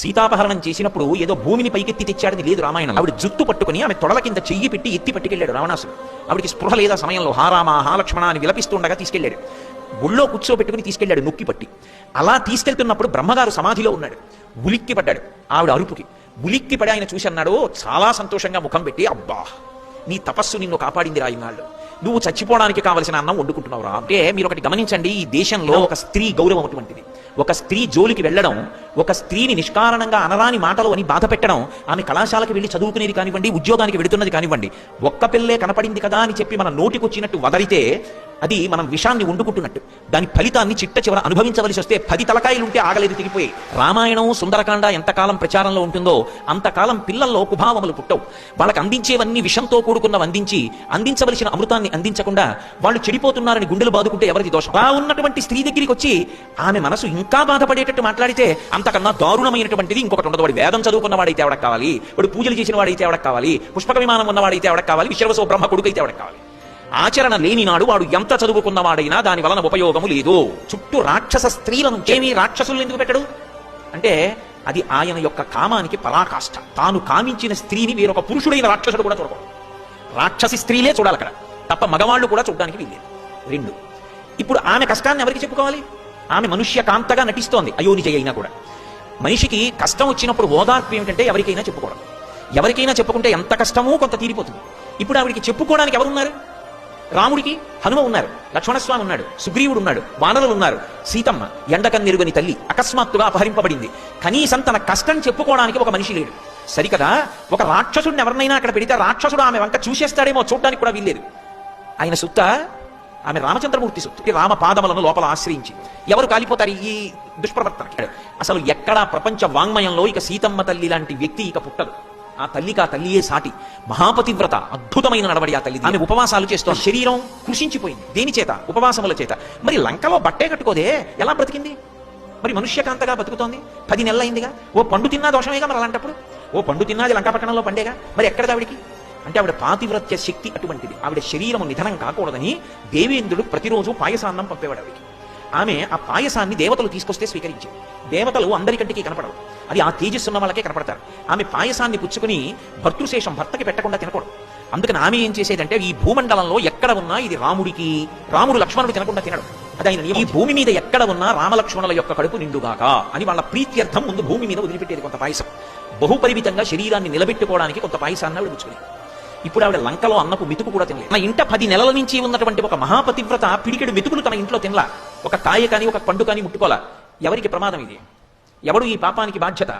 సీతాపహరణం చేసినప్పుడు ఏదో భూమిని పైకెత్తి తెచ్చాడని లేదు రామాయణం ఆవిడ జుత్తు పట్టుకుని ఆమె తొడల కింద చెయ్యి పెట్టి ఎత్తి పట్టుకెళ్ళాడు రావణాసుడు. ఆవిడికి స్పృహ లేదా సమయంలో హారామ హాలక్ష్మణ అని విలపిస్తుండగా తీసుకెళ్ళాడు. గుళ్ళో కూర్చోబెట్టుకుని తీసుకెళ్ళాడు నొక్కి పట్టి. అలా తీసుకెళ్తున్నప్పుడు బ్రహ్మగారు సమాధిలో ఉన్నాడు. ఉలిక్కి పడ్డాడు ఆవిడ అరుపుకి. ఉలిక్కి పడి ఆయన చూసి అన్నాడు చాలా సంతోషంగా ముఖం పెట్టి అబ్బా నీ తపస్సు నిన్ను కాపాడింది రా ఇన్నాళ్ళు. నువ్వు చచ్చిపోవడానికి కావలసిన అన్నం వండుకుంటున్నావు రా అంటే మీరు ఒకటి గమనించండి ఈ దేశంలో ఒక స్త్రీ గౌరవం అటువంటిది. ఒక స్త్రీ జోలికి వెళ్ళడం ఒక స్త్రీని నిష్కారణంగా అనరాని మాటలు అని బాధ పెట్టడం ఆమె కళాశాలకు వెళ్ళి చదువుకునేది కానివ్వండి ఉద్యోగానికి వెళుతున్నది కానివ్వండి ఒక్క పిల్లే కనపడింది కదా అని చెప్పి మన నోటికొచ్చినట్టు వదలితే అది మనం విషాన్ని వండుకుంటున్నట్టు. దాని ఫలితాన్ని చిట్ట చివర అనుభవించవలసి వస్తే పది తలకాయలు ఉంటే ఆగలేదు తిరిగిపోయి రామాయణం సుందరకాండ ఎంతకాలం ప్రచారంలో ఉంటుందో అంతకాలం పిల్లల్లో కుభావములు పుట్టవు. వాళ్ళకి అందించేవన్నీ విషంతో కూడుకున్నవి అందించి అందించవలసిన అమృతాన్ని అందించకుండా వాళ్ళు చెడిపోతున్నారని గుండెలు బాదుకుంటే ఎవరిది దోషం? అలా ఉన్నటువంటి స్త్రీ దగ్గరికి వచ్చి ఆమె మనసు ఇంకా బాధపడేటట్టు మాట్లాడితే అంతకన్నా దారుణమైనటువంటిది ఇంకొకటి ఉండదు. వాడు వేదం చదువుకున్న వాడైతే ఎవడకు కావాలి వాడు పూజలు చేసిన వాడైతే ఎవడకు కావాలి పుష్పక విమానం ఉన్నవాడైతే ఎవడకు కావాలి విశ్వసో బ్రహ్మ కొడుకు అయితే ఎవడకు కావాలి ఆచరణ లేని నాడు వాడు ఎంత చదువుకున్నవాడైనా దాని వలన ఉపయోగము లేదు. చుట్టూ రాక్షస స్త్రీలను ఏమి రాక్షసులు ఎందుకు పెట్టడు? అంటే అది ఆయన యొక్క కామానికి పరాకాష్ట. తాను కామించిన స్త్రీని వేరొక పురుషుడైన రాక్షసుడు కూడా చూడకూడదు. రాక్షసి స్త్రీలే చూడాలి అక్కడ. తప్ప మగవాళ్ళు కూడా చూడడానికి వీల్లేదు. రెండు. ఇప్పుడు ఆమె కష్టాన్ని ఎవరికి చెప్పుకోవాలి? ఆమె మనుష్య కాంతగా నటిస్తోంది అయోనిజయ అయినా కూడా. మనిషికి కష్టం వచ్చినప్పుడు ఓదార్పు ఏమిటంటే ఎవరికైనా చెప్పుకోవడం. ఎవరికైనా చెప్పుకుంటే ఎంత కష్టమో కొంత తీరిపోతుంది. ఇప్పుడు ఆవిడికి చెప్పుకోవడానికి ఎవరున్నారు? రాముడికి హనుమ ఉన్నారు లక్ష్మణస్వామి ఉన్నాడు సుగ్రీవుడు ఉన్నాడు వానరులు ఉన్నారు. సీతమ్మ ఎండకన్నెరుగని తల్లి అకస్మాత్తుగా అపహరింపబడింది. కనీసం తన కష్టం చెప్పుకోవడానికి ఒక మనిషి లేడు. సరికదా? ఒక రాక్షసుడిని ఎవరినైనా అక్కడ పెడితే రాక్షసుడు ఆమె వంక చూసేస్తాడేమో చూడడానికి కూడా వీల్లేదు. ఆయన సుత్త? ఆమె రామచంద్రమూర్తి సుత్తి. రామ పాదములను లోపల ఆశ్రయించి. ఎవరు కాలిపోతారు ఈ దుష్ప్రవర్తన అసలు ఎక్కడా ప్రపంచ వాంగ్మయంలో ఇక సీతమ్మ తల్లి లాంటి వ్యక్తి ఇక పుట్టదు. ఆ తల్లికి ఆ తల్లియే సాటి. మహాపతివ్రత అద్భుతమైన నడవడి ఆ తల్లి ఆమె ఉపవాసాలు చేస్తూ శరీరం కృషించిపోయింది. దేని చేత? ఉపవాసముల చేత. మరి లంకలో బట్టే కట్టుకోదే? ఎలా బ్రతికింది? మరి మనుష్యకాంతగా బతుకుతోంది? పది నెలలైందిగా. ఓ పండు తిన్నా దోషమేగా మరి అలాంటప్పుడు? ఓ పండు తిన్నాది లంకాపట్టణంలో పండేగా? మరి ఎక్కడది ఆవిడికి అంటే ఆవిడ పాతివ్రత్య శక్తి అటువంటిది. ఆవిడ శరీరము నిధనం కాకూడదని దేవేంద్రుడు ప్రతిరోజు పాయసాన్నం పంపేవాడు ఆవిడికి. ఆమె ఆ పాయసాన్ని దేవతలు తీసుకొస్తే స్వీకరించింది దేవతలు అందరికంటికి కనపడవు. అది ఆ తేజస్సు ఉన్న వాళ్ళకే కనపడతారు. ఆమె పాయసాన్ని పుచ్చుకుని భర్తృశేషం భర్తకి పెట్టకుండా తినకూడదు. అందుకని ఆమె ఏం చేసేదంటే ఈ భూమండలంలో ఎక్కడ ఉన్నా ఇది రాముడికి రాముడు లక్ష్మణుడు తినకుండా తినడు. అది ఆయన ఈ భూమి మీద ఎక్కడ ఉన్నా రామలక్ష్మణుల యొక్క కడుపు నిండుగాక అని వాళ్ళ ప్రీత్యర్థం ముందు భూమి మీద వదిలిపెట్టేది కొంత పాయసం. బహుపరిమితంగా శరీరాన్ని నిలబెట్టుకోవడానికి కొంత పాయసాన్ని ఆవిడ పుచ్చుకునేది. ఇప్పుడు ఆవిడ లంకలో అన్నకు మెతుకు కూడా తినలేదు. నా ఇంట పది నెలల నుంచి ఉన్నటువంటి ఒక మహాపతివ్రత పిడికెడు మెతుకులు తన ఇంట్లో తినలా. ఒక కాయ కానీ ఒక పండు కానీ ముట్టుకోలా. ఎవరికి ప్రమాదం ఇది? ఎవడు ఈ పాపానికి బాధ్యత?